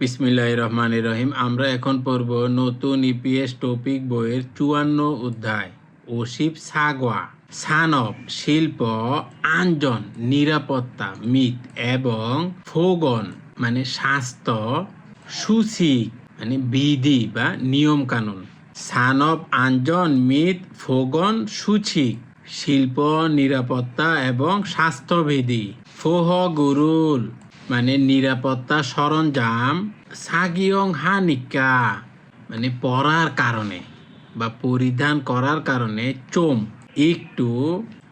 বিসমিল্লাহ রহমান রহিম আমরা এখন পড়ব নতুন ইপিএস টপিক বইয়ের চুয়ান্ন অধ্যায়। ওসিফ সাগওয়া সানব শিল্প, আঞ্জন, নিরাপত্তা মিত এবং ফোগন মানে স্বাস্থ্য সুশিক মানে বিধি বা নিয়ম কানুন সানব আঞ্জন মিত ফোগন সুচিক শিল্প, নিরাপত্তা এবং স্বাস্থ্যবিধি। ফোহ, গুরুল। মানে নিরাপত্তা সরঞ্জাম, সাগিয়ং হানিকা মানে পরার কারণে বা পরিধান করার কারণে চোম, একটু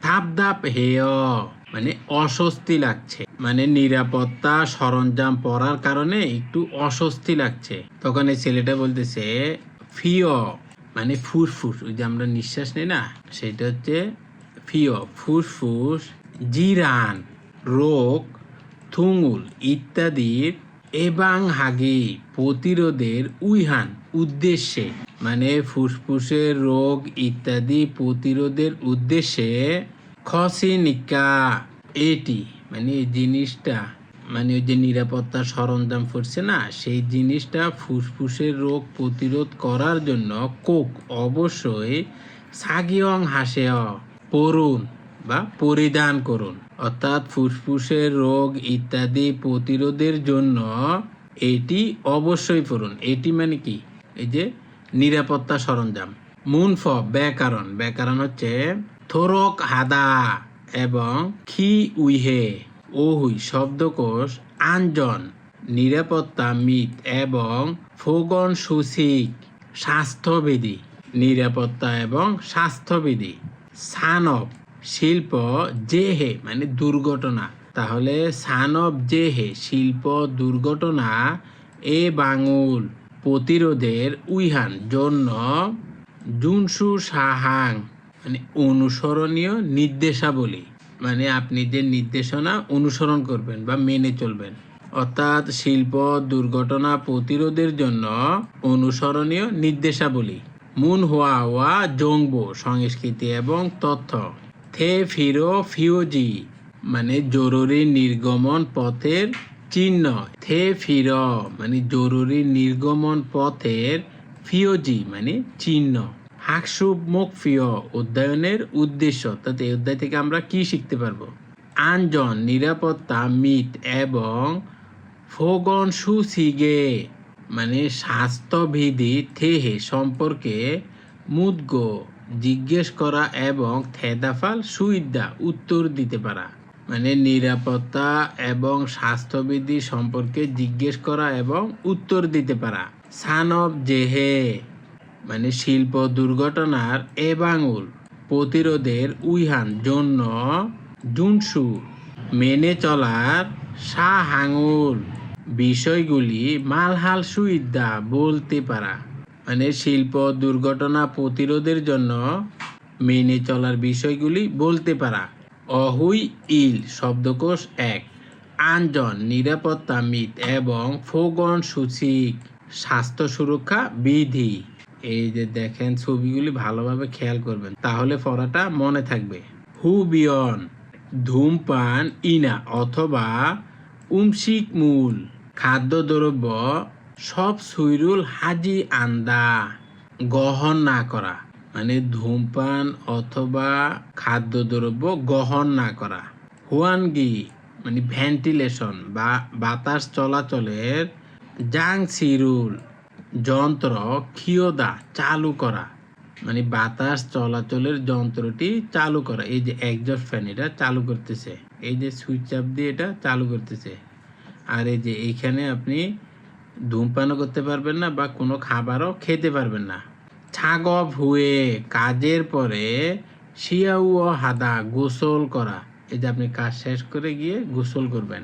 থাপধাপ হেয় মানে অস্বস্তি লাগছে। মানে নিরাপত্তা সরঞ্জাম পরার কারণে একটু অস্বস্তি লাগছে। তখন এই ছেলেটা বলতেছে, ফিয় মানে ফুসফুস, ওই যে আমরা নিঃশ্বাস নেই না, সেটা হচ্ছে ফিয়, ফুসফুস, জিরান, রোগ থুঙুল ইত্যাদির এবাং হাগি প্রতিরোধের উইহান উদ্দেশ্যে মানে ফুসফুসের রোগ ইত্যাদি প্রতিরোধের উদ্দেশ্যে খসিনিকা। এটি মানে এই জিনিসটা মানে ওই যে নিরাপত্তা সরঞ্জাম পড়ছে না, সেই জিনিসটা ফুসফুসের রোগ প্রতিরোধ করার জন্য কোক অবশ্যই সাগিয়ং হাসেয় পড়ুন বা পরিধান করুন। অর্থাৎ ফুসফুসের রোগ ইত্যাদি প্রতিরোধের জন্য এটি অবশ্যই পড়ুন। এটি মানে কি? এই যে নিরাপত্তা সরঞ্জাম। মুনফ ব্যাকরণ। ব্যাকরণ হচ্ছে থোরক হাদা এবং খি উইহে ওহুই শব্দকোষ, আঞ্জন, নিরাপত্তা মিত এবং ফোগন সুসিক স্বাস্থ্যবিধি, নিরাপত্তা এবং স্বাস্থ্যবিধি। সানব শিল্প যে হে মানে দুর্ঘটনা। তাহলে সানব হে শিল্প দুর্ঘটনা, এ বাঙুল। প্রতিরোধের উইহান, জন্য জুনসু সাহাং মানে অনুসরণীয় নির্দেশাবলী। মানে আপনি যে নির্দেশনা অনুসরণ করবেন বা মেনে চলবেন। অর্থাৎ শিল্প দুর্ঘটনা প্রতিরোধের জন্য অনুসরণীয় নির্দেশাবলী। মুন হোয়া ওয়া জংবো, সংস্কৃতি এবং তথ্য। থে ফিরো ফিওজি মানে জরুরি নির্গমন পথের চিহ্ন। থে ফির মানে জরুরি নির্গমন পথের ফিওজি মানে চিহ্ন। হাকসুব মুখ ফিয় অধ্যয়নের উদ্দেশ্য। অর্থাৎ এই অধ্যায় থেকে আমরা কি শিখতে পারব? আঞ্জন নিরাপত্তা, মিট এবং ফোগন সুসিগে মানে স্বাস্থ্যবিধি থেহে সম্পর্কে মুদগ। জিজ্ঞেস করা এবং থেদাফাল সুইদা উত্তর দিতে পারা। মানে নিরাপত্তা এবং স্বাস্থ্যবিধি সম্পর্কে জিজ্ঞেস করা এবং উত্তর দিতে পারা। সানব জেহে মানে শিল্প দুর্ঘটনার এবাঙুল প্রতিরোধের উইহান জন্য জুনসু মেনে চলার সাহাঙুল বিষয়গুলি মালহাল সুইদা বলতে পারা। মানে শিল্প, দুর্ঘটনা প্রতিরোধের জন্য মেনে চলার বিষয়গুলি বলতে পারা। অহুই ইল, শব্দকোষ এক। আঞ্জন নিরাপত্তা মিত এবং ফোগন সূচিক। স্বাস্থ্য সুরক্ষা বিধি। এই যে দেখেন ছবিগুলি ভালোভাবে খেয়াল করবেন, তাহলে পড়াটা মনে থাকবে। হুবিয়ন, ধূমপান, ইনা অথবা উমসিক মূল। খাদ্যদ্রব্য সব সুইরুল হাজি আন্দা গ্রহণ না করা মানে ধূমপান অথবা খাদ্যদ্রব্য গ্রহণ না করা। হুয়ানগি মানে ভেন্টিলেশন বা বাতাস চলাচলের জাং সিরুল যন্ত্র ক্ষিয়দা চালু করা মানে বাতাস চলাচলের যন্ত্রটি চালু করা। এই যে একজস্ট ফ্যান এটা চালু করতেছে, এই যে সুইচ চাপ দিয়ে এটা চালু করতেছে। আর এই যে এইখানে আপনি ধূমপানও করতে পারবেন না বা কোনো খাবারও খেতে পারবেন না। ছাগব হুয়ে কাজের পরে শিয়াউ ও হাদা গোসল করা। এই যে আপনি কাজ শেষ করে গিয়ে গোসল করবেন।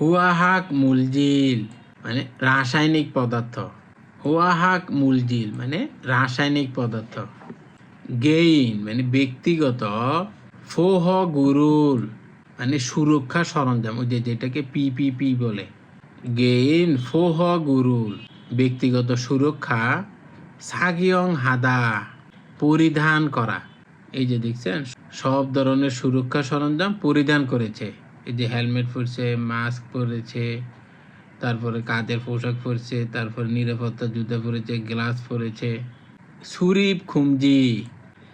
হুয়াহাক মুলজিল মানে রাসায়নিক পদার্থ। হুয়াহাক মুলজিল মানে রাসায়নিক পদার্থ। গেইন মানে ব্যক্তিগত ফোহ গুরুল মানে সুরক্ষা সরঞ্জাম, ওই যে যেটাকে পিপিপি বলে। গেইন ফোহ গুরুল ব্যক্তিগত সুরক্ষা, সাগিয়ং হাদা। পরিধান করা। এই যে দেখছেন, সব ধরনের সুরক্ষা সরঞ্জাম পরিধান করেছে। এই যে হেলমেট পরেছে, মাস্ক পরেছে, তারপরে কাঁধের পোশাক পরেছে, তারপর নিরাপত্তা জুতা পরেছে, গ্লাস পরেছে। সুরিপ খুমজি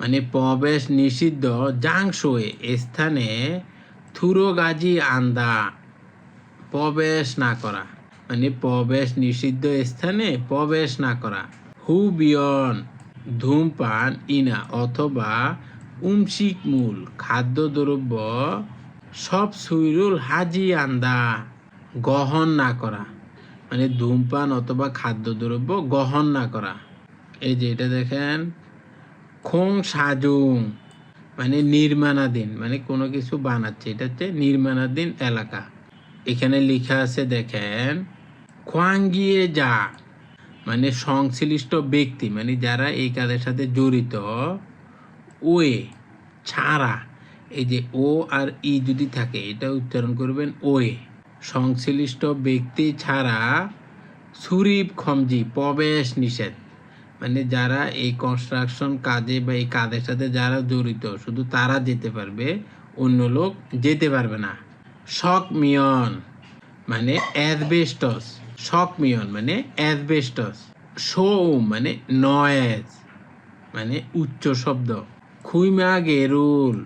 মানে প্রবেশ নিষিদ্ধ জাংশোয়ে স্থানে থুরোগাজি আন্দা। প্রবেশ না করা। মানে প্রবেশ নিষিদ্ধ স্থানে প্রবেশ না করা। হু বিয়ন ধূমপান, ইনা অথবা উমসিক মূল খাদ্যদ্রব্য সব সুইরুল হাজি আন্দা, গ্রহণ না করা। মানে ধূমপান অথবা খাদ্যদ্রব্য গ্রহণ না করা। এই যে এটা দেখেন, খোং সাজুং মানে নির্মাণাধীন মানে কোনো কিছু বানাচ্ছে এটা হচ্ছে নির্মাণাধীন এলাকা। এখানে লেখা আছে, দেখেন খোয়াঙ্গিয়ে যা মানে সংশ্লিষ্ট ব্যক্তি মানে যারা এই কাজের সাথে জড়িত, ওয়ে, ছাড়া, এই যে ও আর ই যদি থাকে, এটা উচ্চারণ করবেন ওয়ে, সংশ্লিষ্ট ব্যক্তি ছাড়া সুরিপ খমজি, প্রবেশ নিষেধ মানে যারা এই কনস্ট্রাকশন কাজে বা এই কাজের সাথে যারা জড়িত, শুধু তারা যেতে পারবে, অন্য লোক যেতে পারবে না। শক মিয়ন মানে অ্যাসবেস্টস। শক মিয়ন মানে অ্যাসবেস্টস। শো মানে নয়েজ মানে উচ্চ শব্দ। খুইমা গেরুল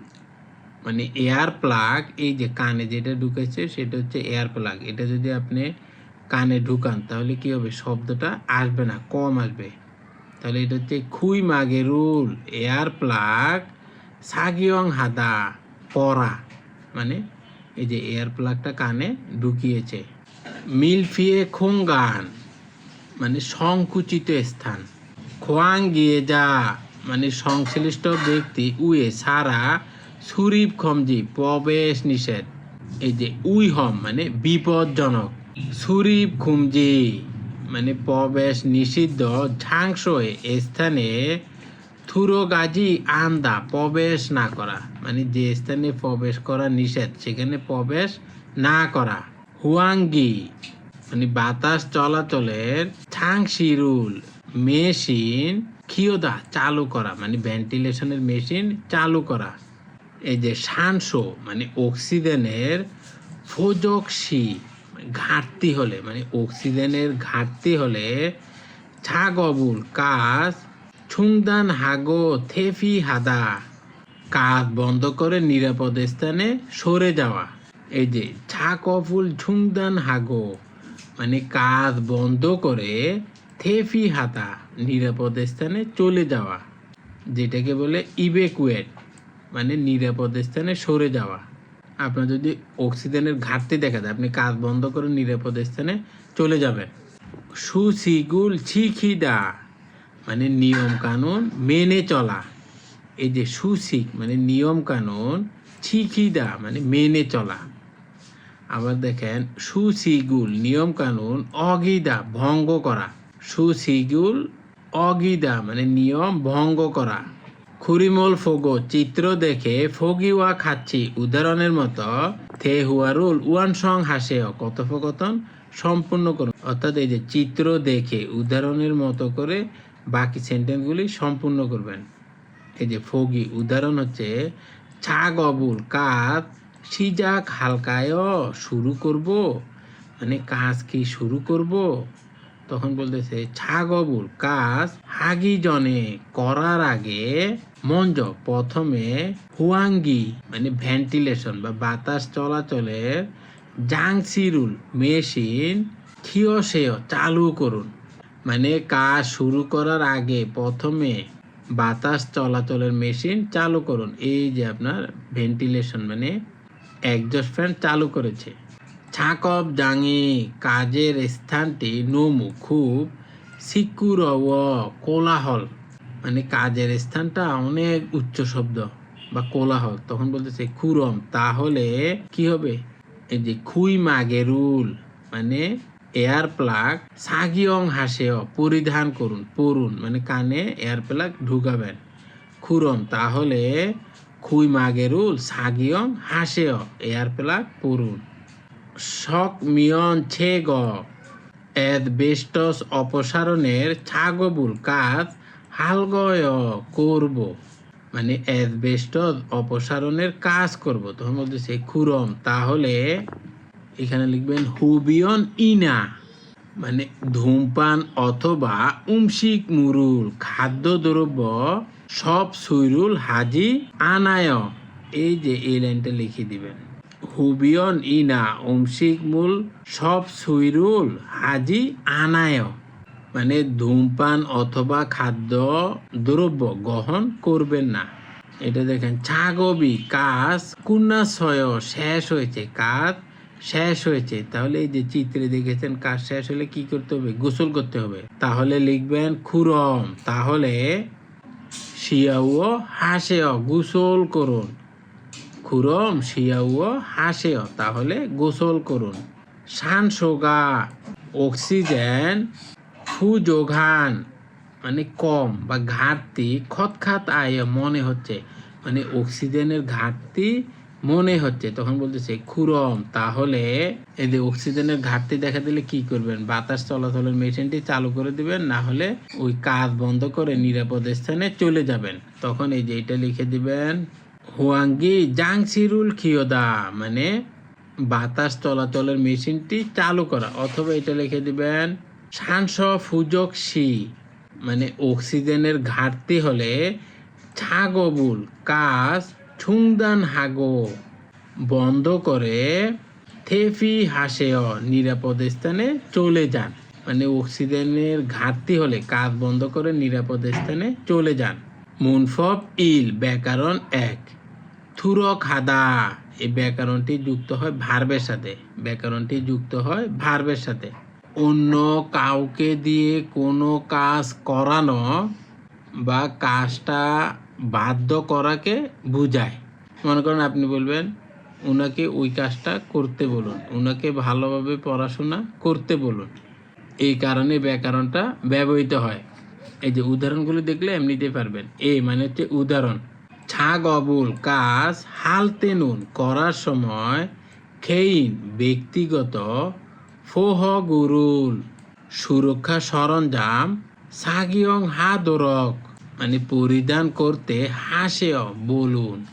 মানে এয়ার প্লাগ, এই যে কানে যেটা ঢুকেছে সেটা হচ্ছে এয়ার প্লাগ। এটা যদি আপনি কানে ঢুকান তাহলে কি হবে? শব্দটা আসবে না, কম আসবে। তাহলে এটা হচ্ছে খুই মাগে রুল এয়ার প্লাগ, সাগিয়ং হাদা, পরা মানে এই যে এয়ার প্লাগটা কানে ঢুকিয়েছে। মিলফিয়ে খোঙ্গান মানে সংকুচিত স্থান। খোয়াং গিয়ে যা মানে সংশ্লিষ্ট ব্যক্তি, উয়ে, সারা সুরিপ খমজি, প্রবেশ নিষেধ। এই যে উই হম মানে বিপজ্জনক। সুরিপ খুমজি মানে প্রবেশ নিষিদ্ধ ঝাংসয়ে স্থানে থুরোগাজি আন্দা, প্রবেশ না করা। মানে যে স্থানে প্রবেশ করা নিষেধ, সেখানে প্রবেশ না করা। হুয়াঙ্গি মানে বাতাস চলাচলের ছাংশিরুল মেশিন খিয়োদা চালু করা। মানে ভেন্টিলেশনের মেশিন চালু করা। এই যে শানসো মানে অক্সিজেনের ফোজকসি, ঘাটতি হলে মানে অক্সিজেনের ঘাটতি হলে ছাগবুল, কাজ ছুংদান হাগো থেফি হাদা কাজ বন্ধ করে নিরাপদ স্থানে সরে যাওয়া। এই যে ছাকফুল ঝুংদান হাগো মানে কাজ বন্ধ করে থেফি হাতা নিরাপদ স্থানে চলে যাওয়া, যেটাকে বলে ইবেকুয়েট মানে নিরাপদ স্থানে সরে যাওয়া। আপনার যদি অক্সিজেনের ঘাটতি দেখা যায়, আপনি কাজ বন্ধ করে নিরাপদ স্থানে চলে যাবেন। সুসিগুল ছিখিদা মানে নিয়ম কানুন মেনে চলা। এই যে সুশিক মানে নিয়ম কানুন ছিখিদা মানে মেনে চলা। আবার দেখেন সুসিগুল নিয়ম কানুন অগিদা, ভঙ্গ করা। সুসিগুল অগিদা মানে নিয়ম ভঙ্গ করা। খুরিমল ফোগো, চিত্র দেখে ফগিওয়া খাচ্ছি, উদাহরণের মতো। থে হুয়ারুল ওয়ান সং হাসে, কথোপকথন সম্পূর্ণ করুন। অর্থাৎ এই যে চিত্র দেখে, উদাহরণের মতো করে বাকি সেন্টেন্সগুলি সম্পূর্ণ করবেন। এই যে ফগি উদাহরণ হচ্ছে ছা গবুল কাজ সিজাক হালকায় শুরু করব মানে কাজ কি শুরু করব? তখন বলতেছে ছাগবুল কাজ হাগি জনে করার আগে মঞ্জ প্রথমে হুয়াঙ্গি মানে ভেন্টিলেশন বা বাতাস চলাচলের জাংসিরুল মেশিন থিওসেও চালু করুন। মানে কাজ শুরু করার আগে প্রথমে বাতাস চলাচলের মেশিন চালু করুন। এই যে আপনার ভেন্টিলেশন মানে একজস্ট ফ্যান চালু করেছে। ছাকব জাঙি, কাজের স্থানটি নমু, খুব সিকুর কোলাহল। মানে কাজের স্থানটা অনেক উচ্চ শব্দ বা কোলাহল। তখন বলতেছে খুরম। তাহলে কি হবে? এই যে খুই মাগেরুল মানে এয়ার প্লাগ সাগিয়ং হাসেও পরিধান করুন পরুন মানে কানে এয়ার প্লাগ ঢুকাবেন। খুরম তাহলে খুই মাগেরুল সাগিয়ং হাসেও এয়ার প্লাগ পরুন শক মিয়ন ছে গ ছেগ অ্যাডবেস্টস অপসারণের ছাগবুল কাজ হালগয় করব। মানে অ্যাডবেস্টস অপসারণের কাজ করব। তখন বলতেছে খুরম, তাহলে এখানে লিখবেন হুবিয়ন ইনা মানে ধূমপান অথবা উমসিক মুরুল খাদ্যদ্রব্য সব সুইরুল হাজি আনায়। এই যে এই লাইনটা লিখে দিবেন। হুবিয়ন ইনা, উমসিক মূল সব সুইরুল হাজি আনায়। মানে ধূমপান অথবা খাদ্য দ্রব্য গ্রহণ করবেন না। এটা দেখেন, ছাগবি কাজ কুন্নাশয় শেষ হয়েছে কাজ শেষ হয়েছে। তাহলে এই যে চিত্রে দেখেছেন কাজ শেষ হলে কি করতে হবে? গোসল করতে হবে। তাহলে লিখবেন খুরম। তাহলে শিয়াও হাসেও। গোসল করুন। খুরম শিয়াও হাসেও। তাহলে গোসল করুন। সানসোগা, অক্সিজেন, সুযোগান মানে কম বা ঘাটতি, খতখাত আয় মনে হচ্ছে। মানে অক্সিজেনের ঘাটতি মনে হচ্ছে, তখন বলতেছে, খুরম, তাহলে এই যে অক্সিজেনের ঘাটতি দেখা দিলে কি করবেন? বাতাস চলাচলের মেশিনটি চালু করে দিবেন, না হলে ওই কাজ বন্ধ করে নিরাপদ স্থানে চলে যাবেন। তখন এই যে এটা লিখে দিবেন হুয়াঙ্গি জাংসিরুল খিয়দা মানে বাতাস চলাচলের মেশিনটি চালু করা। অথবা এটা লিখে দিবেন সাংস ফুজক সি মানে অক্সিজেনের ঘাটতি হলে ছাগবুল, কাজ ছুংদান হাগো। বন্ধ করে থেফি হাসেও নিরাপদ স্থানে চলে যান। মানে অক্সিজেনের ঘাটতি হলে কাজ বন্ধ করে নিরাপদ স্থানে চলে যান। মুনফব ইল ব্যাকরণ এক। থুর খাদা এই ব্যাকরণটি যুক্ত হয় ভার্বের সাথে। ব্যাকরণটি যুক্ত হয় ভার্বের সাথে। অন্য কাউকে দিয়ে কোনো কাজ করানো বা কাজটা বাধ্য করাকে বোঝায়। মনে করেন আপনি বলবেন ওনাকে ওই কাজটা করতে বলুন ওনাকে ভালোভাবে পড়াশোনা করতে বলুন। এই কারণে ব্যাকরণটা ব্যবহৃত হয়। এই যে উদাহরণগুলো দেখলে এমনিতেই পারবেন। এ মানে হচ্ছে উদাহরণ। ছাগ অবুল কাজ হালতে নুন করার সময় খেইন ব্যক্তিগত ফোহ গুরুল সুরক্ষা সরঞ্জাম সাগিয়ং হা দোরক মানে পরিধান করতে হাসেও, বলুন।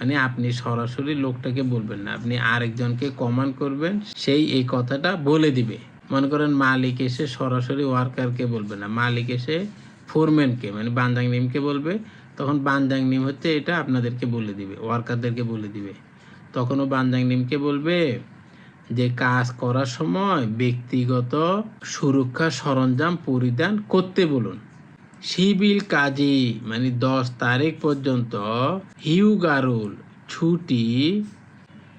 মানে আপনি সরাসরি লোকটাকে বলবেন না, আপনি আরেকজনকে কমান্ড করবেন, সেই এই কথাটা বলে দিবে। মনে করেন মালিক এসে সরাসরি ওয়ার্কারকে বলবে না, মালিক এসে ফোরম্যানকে মানে বান্দাং নিমকে বলবে, তখন বান্দাং নিম হচ্ছে এটা আপনাদেরকে বলে দিবে ওয়ার্কারদেরকে বলে দিবে। তখনও বান্দাং নিমকে বলবে যে, কাজ করার সময় ব্যক্তিগত সুরক্ষা সরঞ্জাম পরিধান করতে বলুন। সিভিল কাজী মানে দশ তারিখ পর্যন্ত হিউগারুল ছুটি,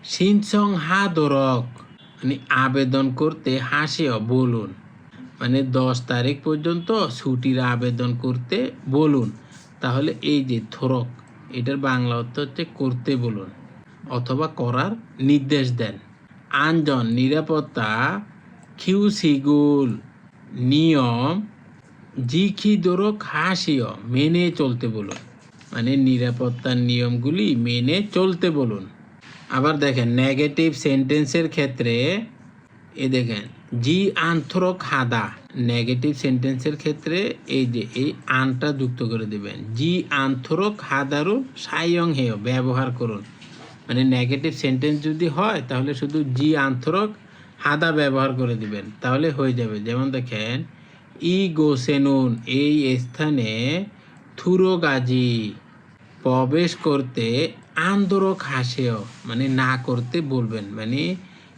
সিনসং হাদরক মানে আবেদন করতে হাসিও বলুন। মানে দশ তারিখ পর্যন্ত ছুটির আবেদন করতে বলুন। তাহলে এই যে থরক এটার বাংলা অর্থ হচ্ছে করতে বলুন, অথবা করার নির্দেশ দেন। আঞ্জন নিরাপত্তা, খিউসিগুল, নিয়ম জিখি দোরক হাসিও মেনে চলতে বলুন। মানে নিরাপত্তার নিয়মগুলি মেনে চলতে বলুন। আবার দেখেন নেগেটিভ সেন্টেন্সের ক্ষেত্রে, এ দেখেন, জি আন্থরক হাদা। নেগেটিভ সেন্টেন্সের ক্ষেত্রে এই যে, এই আনটা যুক্ত করে দেবেন। জি আন্থ্র খাদারও সায়ং হেয়, ব্যবহার করুন। মানে নেগেটিভ সেন্টেন্স যদি হয়, তাহলে শুধু জি আন্থরক হাদা ব্যবহার করে দিবেন। তাহলে হয়ে যাবে। যেমন দেখেন ই গোসেনুন এই স্থানে থুরোগাজি প্রবেশ করতে আন্দোরক হাসেও মানে না করতে বলবেন মানে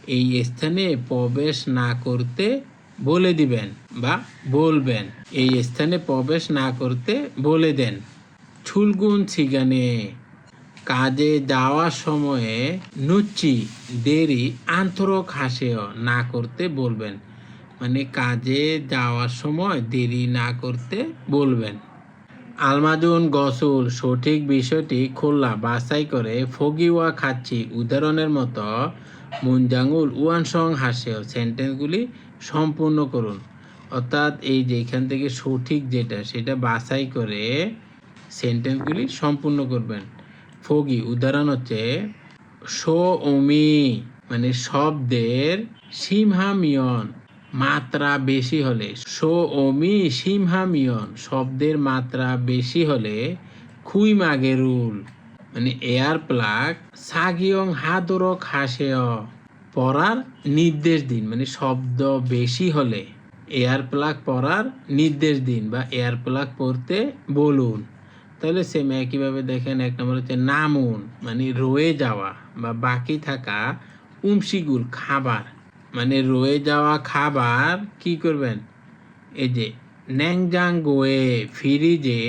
এই স্থানে প্রবেশ না করতে বলে দিবেন বা বলবেন। এই স্থানে প্রবেশ না করতে বলে দেন। ছুলগুন ছিগানে কাজে যাওয়ার সময়ে নুচি দেরি আন্তরক হাসেও না করতে বলবেন। মানে কাজে যাওয়ার সময় দেরি না করতে বলবেন। আলমাজুন, গসুল, সঠিক বিষয়টি খোলা বাছাই করে ফগিওয়া খাচ্ছি। উদাহরণের মতো মুনজাঙ্গুল উয়ানসং হাসেও সেন্টেন্সগুলি সম্পূর্ণ করুন। অর্থাৎ এই যে এখান থেকে সঠিক যেটা, সেটা বাছাই করে সেন্টেন্সগুলি সম্পূর্ণ করবেন। ফগি, উদাহরণ হচ্ছে শো ওমি মানে শব্দের সিমহামিয়ন মাত্রা বেশি হলে শো ওমি সিমহামিয়ন শব্দের মাত্রা বেশি হলে খুই মাগেরুল মানে এয়ার প্লাগ সাগিয়ং হাদরক হাসেয়। পরার নির্দেশ দিন মানে শব্দ বেশি হলে এয়ার প্লাগ পরার নির্দেশ দিন বা এয়ার প্লাগ পরতে বলুন। তাহলে সেম একইভাবে দেখেন, এক নম্বর হচ্ছে নামুন মানে রয়ে যাওয়া বা বাকি থাকা উমসিগুল, খাবার। মানে রয়ে যাওয়া খাবার কি করবেন? এই যে ন্যাংজাং গোয়ে ফ্রিজে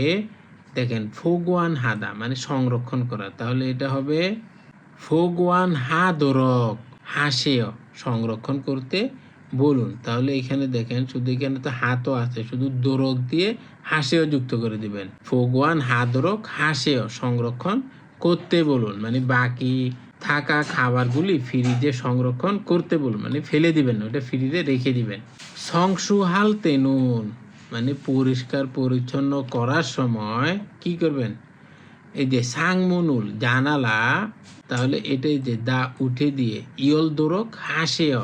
দেখেন ফোগুয়ান হাদা মানে সংরক্ষণ করা। তাহলে এটা হবে ফোগুয়ান হা দরক হাসেও সংরক্ষণ করতে বলুন। তাহলে এখানে দেখেন শুধু এখানে তো হাতও আছে, শুধু দোরক দিয়ে হাসেও যুক্ত করে দিবেন। ফোগুয়ান হাদরক হাসেও সংরক্ষণ করতে বলুন। মানে বাকি থাকা খাবারগুলি ফ্রিজে সংরক্ষণ করতে বলুন মানে ফেলে দিবেন না, ওটা ফ্রিজে রেখে দিবেন। সংসুহাল তেনুন মানে পরিষ্কার পরিচ্ছন্ন করার সময় কি করবেন? এই যে সাংমনুল জানালা, তাহলে এটাই যে দা উঠে দিয়ে ইয়ল দোরক হাসেও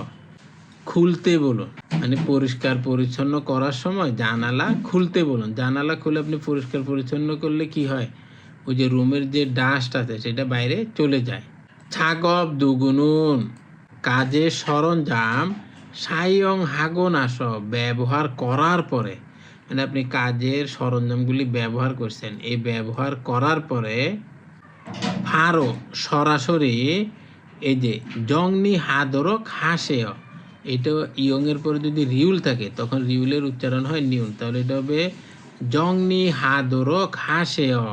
খুলতে বলুন। মানে পরিষ্কার পরিচ্ছন্ন করার সময় জানালা খুলতে বলুন। জানালা খুলে আপনি পরিষ্কার পরিচ্ছন্ন করলে কি হয়? ওই যে রুমের যে ডাস্ট আছে, সেটা বাইরে চলে যায়। ছাগব দুগুনুন কাজের সরঞ্জাম, সাইয়ং হাগন আস ব্যবহার করার পরে। মানে আপনি কাজের সরঞ্জামগুলি ব্যবহার করছেন, এই ব্যবহার করার পরে ফারো, সরাসরি এই যে জংনি হাদরক হাসেও এটা ইয়ংয়ের পরে যদি রিউল থাকে, তখন রিউলের উচ্চারণ হয় নিউন। তাহলে এটা হবে জংনি হাদরক হাসেও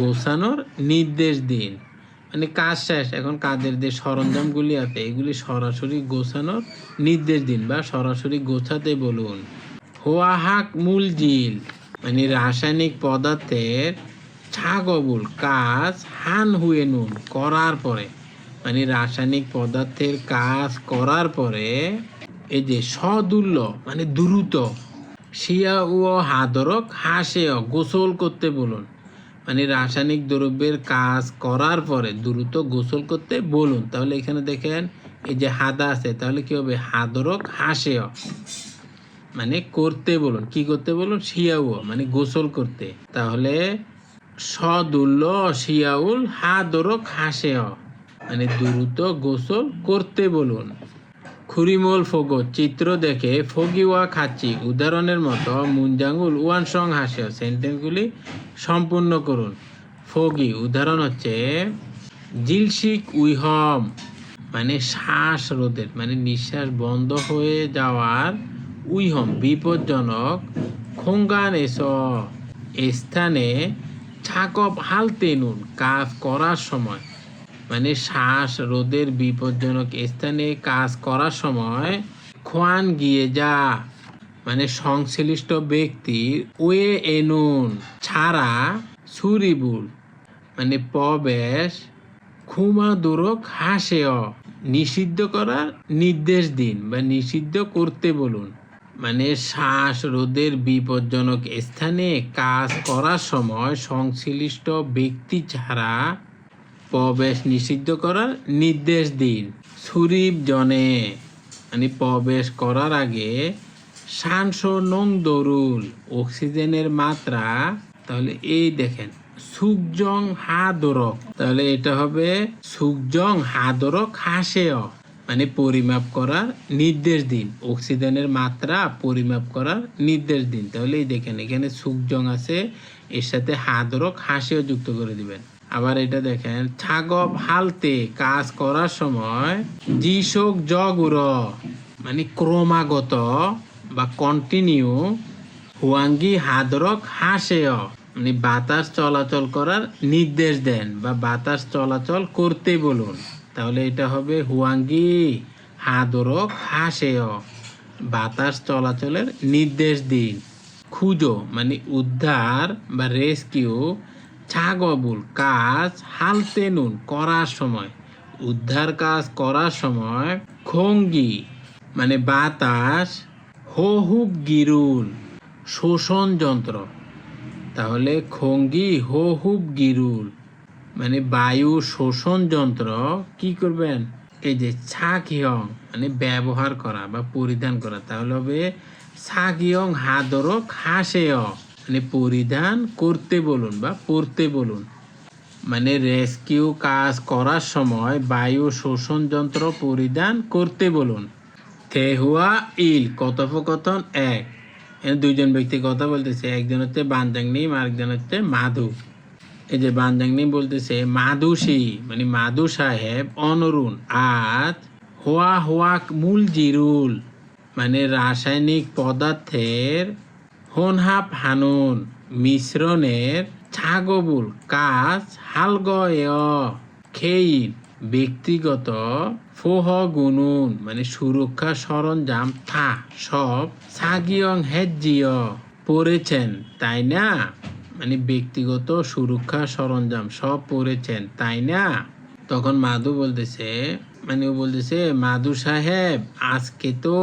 গোছানোর নির্দেশ দিন। মানে কাজ শেষ, এখন কাজের যে সরঞ্জামগুলি আছে, এগুলি সরাসরি গোছানোর নির্দেশ দিন বা সরাসরি গোছাতে বলুন। হোয়াহাক মূলজিল মানে রাসায়নিক পদার্থের ছাগবুল, কাজ হান হুয়ে নুন করার পরে মানে রাসায়নিক পদার্থের কাজ করার পরে, এই যে সদুল্য মানে দ্রুত শিয়া ও হাদরক হাসেও গোসল করতে বলুন। মানে রাসায়নিক দ্রব্যের কাজ করার পরে দ্রুত গোসল করতে বলুন। তাহলে এখানে দেখেন, এই যে হাদা আছে, তাহলে কি হবে? হাদরক হাসেও মানে করতে বলুন। কি করতে বলুন? শিয়াও মানে গোসল করতে। তাহলে সদুল্য শিয়াউল হাদরক হাসেও মানে দ্রুত গোসল করতে বলুন। খুরিমল ফগো চিত্র দেখে ফগিওয়া খাচ্ছি। উদাহরণের মতো মুঞ্জাঙ্গুল ওয়ান সং হাসেও সেন্টেন্সগুলি সম্পূর্ণ করুন। ফগি, উদাহরণ হচ্ছে জিলসিক উইহম মানে শ্বাস রোধের মানে নিঃশ্বাস বন্ধ হয়ে যাওয়ার উইহম, বিপজ্জনক, খোঙ্গান এস। স্থানে ছাকপ হালতে নুন, কাজ করার সময়। মানে শ্বাস রোদের বিপজ্জনক স্থানে কাজ করার সময় খোয়ান গিয়ে যা মানে সংশ্লিষ্ট ব্যক্তির ওয়ে এনুন ছাড়া সুরিবুল মানে প্রবেশ খুমা দূরক হাসেও নিষিদ্ধ করার নির্দেশ দিন বা নিষিদ্ধ করতে বলুন। মানে শ্বাস রোদের বিপজ্জনক স্থানে কাজ করার সময় সংশ্লিষ্ট ব্যক্তি ছাড়া প্রবেশ নিষিদ্ধ করার নির্দেশ দিন। সুরিপ জনে মানে প্রবেশ করার আগে সানসো নং দরুল অক্সিজেনের মাত্রা, তাহলে এই দেখেন, সুকজং হা হাদরক, তাহলে এটা হবে সুকজং হা হাদরক হাসেও মানে পরিমাপ করার নির্দেশ দিন। অক্সিজেনের মাত্রা পরিমাপ করার নির্দেশ দিন। তাহলে এই দেখেন, এখানে সুকজং আছে, এর সাথে হাদরক হাসেও যুক্ত করে দিবেন। আবার এটা দেখেন ছাগব হালতে কাজ করার সময় জিশোক জগুর মানে ক্রমাগত বা কন্টিনিউ হুয়াঙ্গি হাদরক হাসেও মানে বাতাস চলাচল করার নির্দেশ দেন বা বাতাস চলাচল করতে বলুন। তাহলে এটা হবে হুয়াঙ্গি হাদরক হাসেও বাতাস চলাচলের নির্দেশ দিন। খুঁজো মানে উদ্ধার বা রেস্কিউ ছাগবুল কাজ হালতে নুন করার সময়, উদ্ধার কাজ করার সময় খঙ্গি মানে বাতাস, হোহুব গিরুল শোষণ যন্ত্র। তাহলে খঙ্গি, হোহুব গিরুল মানে বায়ু শোষণ যন্ত্র কি করবেন? এই যে ছাকিয়ং মানে ব্যবহার করা বা পরিধান করা, তাহলে হবে ছাকিয়ং হাদরক, হাসেয়। মানে পরিধান করতে বলুন বা পরতে বলুন। মানে রেস্কিউ কাজ করার সময় বায়ু শোষণ যন্ত্র পরিধান করতে বলুন। তেহুয়া ইল, কথোপকথন এক। দুইজন ব্যক্তি কথা বলতেছে, একজন হচ্ছে বানজাংনিম আরেকজন হচ্ছে মাধু। এই যে বানজাংনিম বলতেছে মাধুসি মানে মাধু সাহেব অনরুণ। আজ হোয়া হোয়াক মূল জিরুল মানে রাসায়নিক পদার্থের হোনহাপ হানুন, মিশ্রণের ছাগবুল কাজ হালগয়, খেইন, ব্যক্তিগত ফোহ গুনুন মানে সুরক্ষা সরঞ্জাম, থা, সব সাগিয়ং হেজিয় পড়েছেন, তাই না? মানে ব্যক্তিগত সুরক্ষা সরঞ্জাম সব পড়েছেন, তাই না? তখন মাধু বলতেছে মানে ও বলতেছে মাধু সাহেব, আজকে তো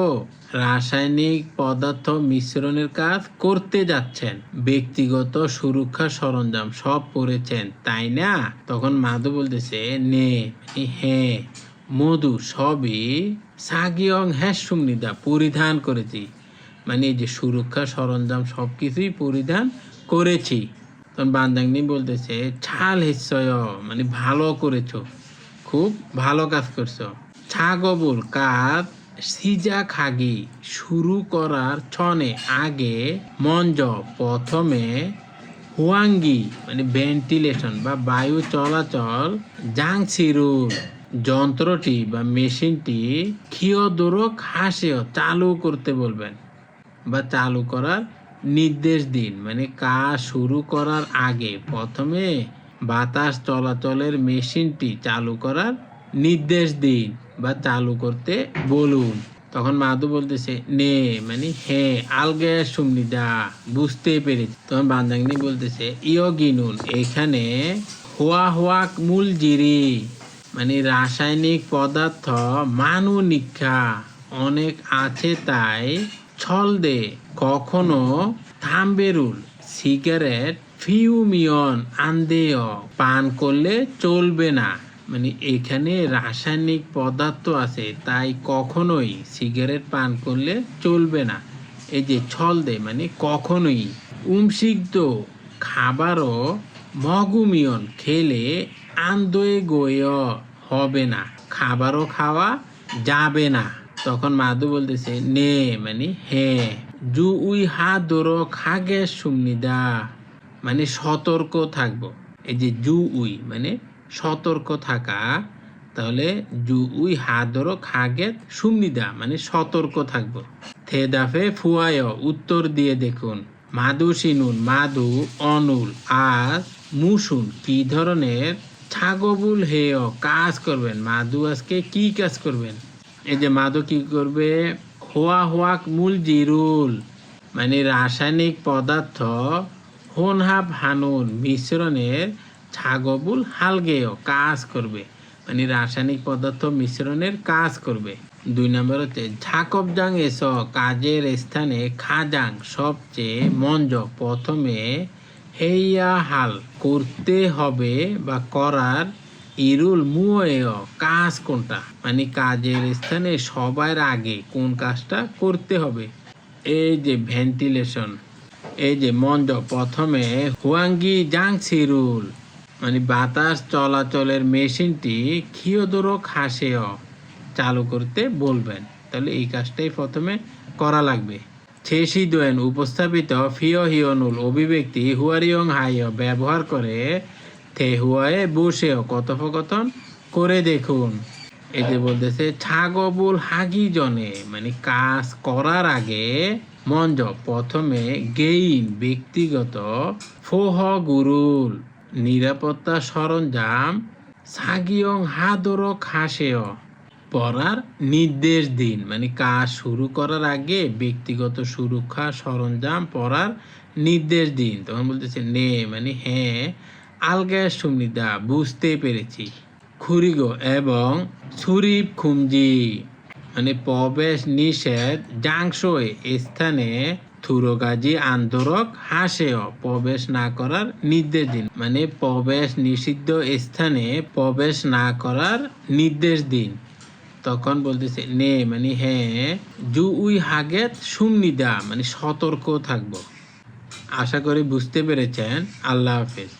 রাসায়নিক পদার্থ মিশ্রণের কাজ করতে যাচ্ছেন। ব্যক্তিগত সুরক্ষা সরঞ্জাম সব পড়েছেন, তাই না? তখন মাধু বলতেছে, নে হ্যাঁ মধু সবই সাগিয়ং হ্যাঁ সুমনিদা পরিধান করেছি। মানে এই যে সুরক্ষা সরঞ্জাম সব কিছুই পরিধান করেছি। তখন বান্দাংনি বলতেছে, ছাল হিসয় মানে ভালো করেছ। খুব ভালো কাজ করছ। ছাগবুল কাজ সিজা খাগি শুরু করার ছনে আগে মঞ্জ প্রথমে হুয়াঙ্গি মানে ভেন্টিলেশন বা বায়ু চলাচল, জাংসিরুল যন্ত্রটি বা মেশিনটি খিয়দোরক হাসেও চালু করতে বলবেন বা চালু করার নির্দেশ দিন। মানে কাজ শুরু করার আগে প্রথমে বাতাস চলাচলের মেশিনটি চালু করার নির্দেশ দিন বা চালু করতে বলুন। তখন মাধু বলতেছে, নে মানে হ্যাঁ আলগে সুমনিদা বুঝতে পেরেছি। তখন বান্দাঙ্গনি বলতেছে, ইয় গিনুন, এখানে হোয়া হোয়াক মূল জিরি মানে রাসায়নিক পদার্থ মানু নিক্ষা, অনেক আছে তাই ছল দে, কখনো থামবেরুল সিগারেট ফিউমিয়ন আন্দেয় পান করলে চলবে না। মানে এখানে রাসায়নিক পদার্থ আছে, তাই কখনোই সিগারেট পান করলে চলবে না। এই যে ছল দে মানে কখনোই। উমসিগ্ধ খাবারও মগুমিয়ন খেলে আন্দোয়ে গয় হবে না, খাবারও খাওয়া যাবে না। তখন মাধু বলতেছে, নে মানে হ্যাঁ জু উই হা দোর খাগে সুমনিদা। মানে সতর্ক থাকব। এই যে জু উই মানে সতর্ক থাকা, তাহলে জু উই হা দোর খাগে সুমনিদা মানে সতর্ক থাকব। থে দাফে ফুয়ায়, উত্তর দিয়ে দেখুন। মাদু সিনুন, মাদু অনুল আর মুসুন, কি ধরনের? ছাগবুল হেয় কাজ করবেন। মাদু আজকে কি কাজ করবেন? এই যে মাদু কি করবে? হোয়া হোয়াক মূল জিরুল মানে রাসায়নিক পদার্থ হোনহাব হানুন মিশ্রণের ছাগবুল হালগেয় কাজ করবে। মানে রাসায়নিক পদার্থ মিশ্রণের কাজ করবে। দুই নম্বর হচ্ছে ঝাকবজাং এস কাজের স্থানে খাজাং সবচেয়ে মঞ্জ। প্রথমে হেইয়া হাল করতে হবে বা করার ইরুল মুয়েয় কাজ কোনটা? মানে কাজের স্থানে সবার আগে কোন কাজটা করতে হবে? এই যে ভেন্টিলেশন এই যে মঞ্জ প্রথমে হুয়াঙ্গি জাংসিরুল মানে বাতাস চলাচলের মেশিনটি খিয়দোরো খাসেয় চালু করতে বলবেন। তাহলে এই কাজটাই প্রথমে করা লাগবে। ছেসি দোয়েন উপস্থাপিত ফিও হিয়নুল অভিব্যক্তি হুয়ারিয়ং হাইয় ব্যবহার করে থে হুয়ায়ে বসেও কথোপকথন করে দেখুন। এতে বলতেছে, ছাগবুল হাগি জনে মানে কাজ করার আগে মঞ্জ প্রথমে গেইন, ব্যক্তিগত ফোহ গুরুল নিরাপত্তা সরঞ্জাম, সাগিয়ং হাদর খাসেয় পড়ার নির্দেশ দিন মানে কাজ শুরু করার আগে ব্যক্তিগত সুরক্ষা সরঞ্জাম পড়ার নির্দেশ দিন। তখন বলতেছে, নে মানে হ্যাঁ আলগা সুমিদা বুঝতে পেরেছি। খুরিগো এবং সুরিপ খুমজি। মানে প্রবেশ নিষেধ জাংশোয় স্থানে থুরোগাজি আন্দোলক হাসেও প্রবেশ না করার নির্দেশ দিন মানে প্রবেশ নিষিদ্ধ স্থানে প্রবেশ না করার নির্দেশ দিন তখন বলতেছে নে মানে হ্যাঁ জু উই হাগেত সুমনিদা মানে সতর্ক থাকব। আশা করি বুঝতে পেরেছেন আল্লাহ হাফেজ।